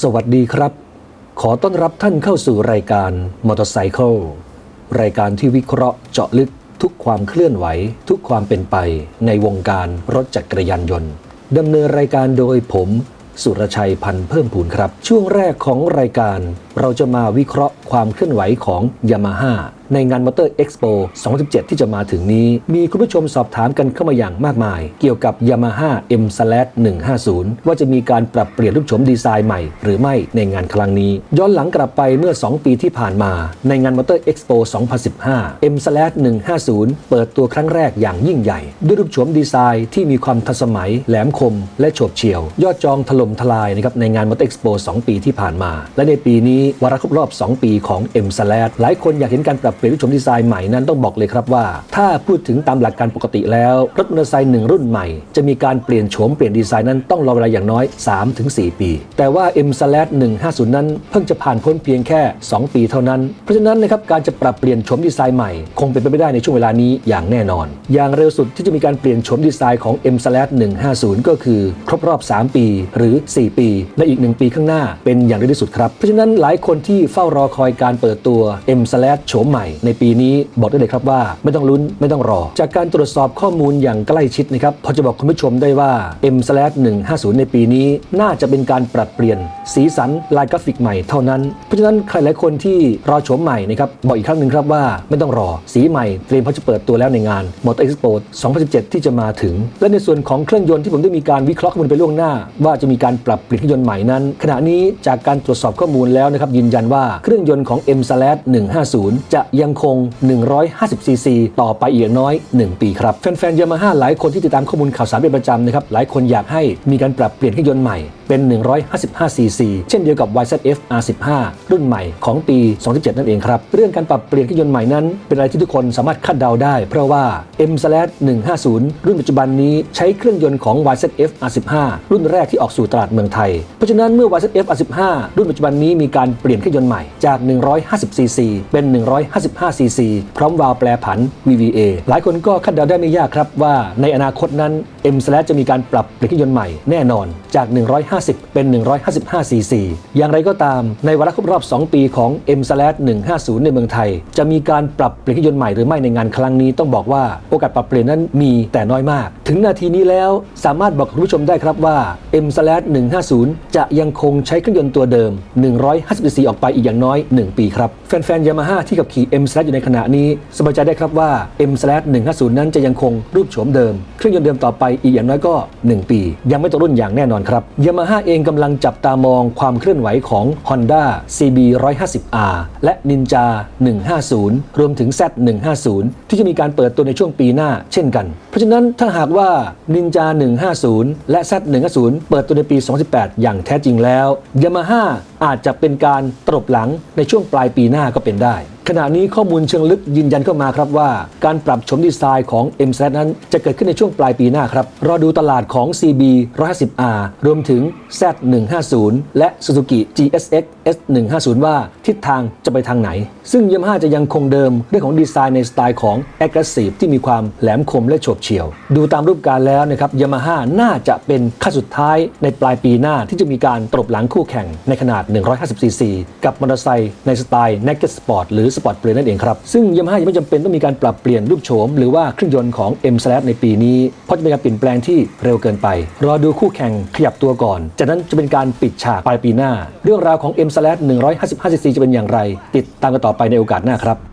สวัสดีครับ ขอต้อนรับท่านเข้าสู่รายการมอเตอร์ไซค์รายการที่วิเคราะห์เจาะลึกทุกความเคลื่อนไหว ทุกความเป็นไปในวงการรถจักรยานยนต์ดำเนินรายการโดยผม สุรชัยพันธ์เพิ่มพูนครับ ช่วงแรกของรายการ เราจะมาวิเคราะห์ความเคลื่อนไหวของยามาฮ่า ในงานมอเตอร์เอ็กซ์โป2017 ที่จะมาถึงนี้ มีคุณผู้ชมสอบถามกันเข้ามาอย่างมากมาย เกี่ยวกับ Yamaha M 150ว่าจะมีการปรับเปลี่ยนรูปโฉมดีไซน์ใหม่ หรือไม่ในงานครั้งนี้ ย้อนหลังกลับไปเมื่อ 2 ปีที่ผ่านมา ในงานมอเตอร์เอ็กซ์โป2015 M 150เปิดตัวครั้งแรกอย่างยิ่งใหญ่ ด้วยรูปโฉมดีไซน์ที่มีความทันสมัย แหลมคม และโฉบเฉี่ยว ยอดจองถล่มทลายนะครับในงานมอเตอร์เอ็กซ์โป2ปีที่ผ่านมา และในปีนี้วาระครบรอบ 2 ปีของ M หลายคนอยากเห็นการปรับปลี่ยนรูปโฉมดีไซน์ใหม่นั้นต้องบอกเลยครับว่า ถ้าพูดถึงตามหลักการปกติแล้ว รถมอเตอร์ไซค์หนึ่งรุ่นใหม่ จะมีการเปลี่ยนโฉมเปลี่ยนดีไซน์นั้นต้องรอเวลาอย่างน้อย 3-4 ปี แต่ว่า M s l a s 150 นั้น เพิ่งจะผ่านพ้นเพียงแค่ 2 ปีเท่านั้น เพราะฉะนั้นนะครับการจะปรับเปลี่ยนโฉมดีไซน์ใหม่ คงเป็นไปไม่ได้ในช่วงเวลานี้อย่างแน่นอน อย่างเร็วสุดที่จะมีการเปลี่ยนโฉมดีไซน์ของ M s l a s 150 ก็คือ ครบรอบ 3 ปีหรือ 4 ปี และอีก 1 ปีข้างหน้าเป็นอย่างเร็วที่สุดครับเพราะฉะนั้นหลายคนที่เฝ้ารอคอยการเปิดตัว M โฉมใหม่ในปีนี้บอกได้เลยครับว่า ไม่ต้องลุ้นไม่ต้องรอ จากการตรวจสอบข้อมูลอย่างใกล้ชิดนะครับพอจะบอกคุณผู้ชมได้ว่า M 150 ในปีนี้น่าจะเป็นการปรับเปลี่ยน สีสันลายกราฟิกใหม่เท่านั้น เพราะฉะนั้นใครหลายคนที่รอโฉมใหม่นะครับบอกอีกครั้งหนึ่งครับว่าไม่ต้องรอสีใหม่เตรียมเขาจะเปิดตัวแล้วในงาน Motor Expo 2017 ที่จะมาถึง และในส่วนของเครื่องยนต์ที่ผมได้มีการวิเคราะห์ข้อมูลไปล่วงหน้า ว่าจะมีการปรับเปลี่ยนเครื่องยนต์ใหม่นั้น ขณะนี้จากการตรวจสอบข้อมูลแล้วนะครับยืนยันว่าเครื่องยนต์ของ M 150 จะยังคง 150cc ต่อไปอีกน้อย 1 ปีครับ แฟนๆยามาฮ่าหลายคนที่ติดตามข้อมูลข่าวสารเป็นประจำนะครับ หลายคนอยากให้มีการปรับเปลี่ยนเครื่องยนต์ใหม่เป็น 155cc เช่นเดียวกับ YZF R15 รุ่นใหม่ของปี 2017 นั่นเองครับ เรื่องการปรับเปลี่ยนเครื่องยนต์ใหม่นั้น เป็นอะไรที่ทุกคนสามารถคาดเดาได้ เพราะว่า M/150 รุ่นปัจจุบันนี้ใช้เครื่องยนต์ของ YZF R15 รุ่นแรกที่ออกสู่ตลาดเมืองไทย เพราะฉะนั้นเมื่อ YZF R15 รุ่นปัจจุบันนี้มีการเปลี่ยนเครื่องยนต์ใหม่จาก 150cc เป็น 150 55 cc พร้อมวาล์วแปรผัน VVA หลายคนก็คาดเดาได้ไม่ยากครับว่าในอนาคตนั้น M จะมีการปรับเครื่องยนต์ใหม่แน่นอนจาก 150 เป็น 155 cc อย่างไรก็ตามในวาระครบรอบ 2 ปีของ M 150 ในเมืองไทย จะมีการปรับเครื่องยนต์ใหม่หรือไม่ในงานครั้งนี้ต้องบอกว่าโอกาสปรับเปลี่ยนนั้นมีแต่น้อยมาก ถึงนาทีนี้แล้วสามารถบอกคุณผู้ชมได้ครับว่า M 150 จะยังคงใช้เครื่องยนต์ตัวเดิม 150 cc ออกไปอีกอย่างน้อย 1 ปีครับ แฟนๆยามาฮ่าที่ขับขี่ M อยู่ในขณะนี้สบายใจได้ครับว่า M 150นั้นจะยังคงรูปโฉมเดิม เครื่องยนต์เดิมต่อไปอีกอย่างน้อยก็ 1 ปี ยังไม่ตกรุ่นอย่างแน่นอนครับยามาฮ่าเองกำลังจับตามองความเคลื่อนไหวของ Honda CB 150R และ Ninja 150 รวมถึง Z 150ที่จะมีการเปิดตัวในช่วงปีหน้าเช่นกัน เพราะฉะนั้นถ้าหากว่า Ninja 150 และ Z 150เปิดตัวในปี 2018 อย่างแท้จริงแล้วยามาฮ่าอาจจะเป็นการตรบหลังในช่วงปลายปีหน้าก็เป็นได้ ขณะนี้ข้อมูลเชิงลึกยืนยันเข้ามาครับว่า การปรับโฉมดีไซน์ของ M นั้นจะเกิดขึ้นในช่วงปลายปีหน้าครับ รอดูตลาดของ CB 150R รวมถึง Z 150 และ Suzuki GSX S 150 ว่าทิศทางจะไปทางไหน ซึ่ง Yamaha จะยังคงเดิมเรื่องของดีไซน์ในสไตล์ของ Aggressive ที่มีความแหลมคมและโฉบเฉี่ยว ดูตามรูปการแล้วนะครับ Yamaha น่าจะเป็นขั้นสุดท้ายในปลายปีหน้าที่จะมีการตรบหลังคู่แข่งในขนาด 150cc กับมอเตอร์ไซค์ในสไตล์ Naked Sport หรือ Sport Play นั่นเองครับ ซึ่งยามาฮ่ายังไม่จำเป็นต้องมีการปรับเปลี่ยนรูปโฉม หรือว่าเครื่องยนต์ของ M ในปีนี้ เพราะจะเป็นการเปลี่ยนแปลงที่เร็วเกินไป รอดูคู่แข่งขยับตัวก่อน จากนั้นจะเป็นการปิดฉากปลายปีหน้า เรื่องราวของ M 155cc จะเป็นอย่างไร ติดตามกันต่อไปในโอกาสหน้าครับ